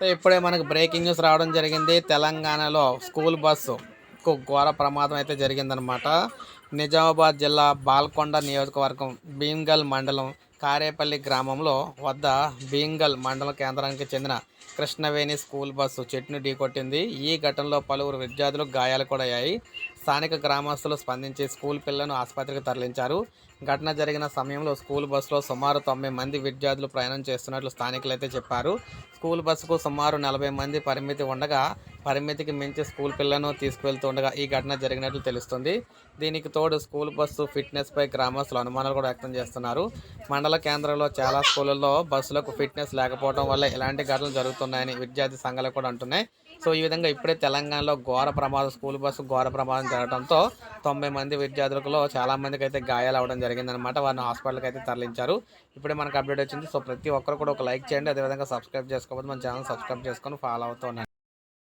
So ఇప్పుడే మనకు breaking news రావడం జరిగింది. తెలంగాణలో స్కూల్ బస్సుకు ఘోర ప్రమాదం అయితే జరిగిందనమాట నిజామాబాద్ జిల్లా బాల్కొండ నియోజకవర్గం భీమ్గల్ మండలం కారేపల్లి గ్రామంలో వద్ద భీమ్గల్ మండల కేంద్రానికి చెందిన కృష్ణవేణి స్కూల్ బస్సు చెట్టును ఢీకొట్టింది. ఈ ఘటనలో పలువురు విద్యార్థులు గాయాలు కూడా అయ్యాయి. స్థానిక గ్రామస్తులు స్పందించి స్కూల్ పిల్లలను ఆసుపత్రికి తరలించారు. ఘటన జరిగిన సమయంలో స్కూల్ బస్సులో సుమారు తొంభై మంది విద్యార్థులు ప్రయాణం చేస్తున్నట్లు స్థానికులు అయితే చెప్పారు. స్కూల్ బస్సుకు సుమారు నలభై మంది పరిమితి ఉండగా పరిమితికి మించి స్కూల్ పిల్లలను తీసుకువెళ్తుండగా ఈ ఘటన జరిగినట్లు తెలుస్తుంది. దీనికి తోడు స్కూల్ బస్సు ఫిట్నెస్ పై గ్రామస్తులు అనుమానాలు కూడా వ్యక్తం చేస్తున్నారు. మండల కేంద్రంలో చాలా స్కూళ్ళల్లో బస్సులకు ఫిట్నెస్ లేకపోవడం వల్ల ఇలాంటి ఘటనలు జరుగుతున్నాయని విద్యార్థి సంఘాలు కూడా అంటున్నాయి. సో ఈ విధంగా ఇప్పుడే తెలంగాణలో ఘోర ప్రమాదం స్కూల్ బస్సు ఘోర ప్రమాదం జరగడంతో తొంభై మంది విద్యార్థులలో చాలా మందికి అయితే గాయాలు అవ్వడం జరిగిందనమాట వారిని హాస్పిటల్కి అయితే తరలించారు. ఇప్పుడే మనకు అప్డేట్ వచ్చింది. సో ప్రతి ఒక్కరు కూడా ఒక లైక్ చేయండి. అదేవిధంగా సబ్స్క్రైబ్ చేసుకోకపోతే మన ఛానల్ సబ్స్క్రైబ్ చేసుకొని ఫాలో అవుతూ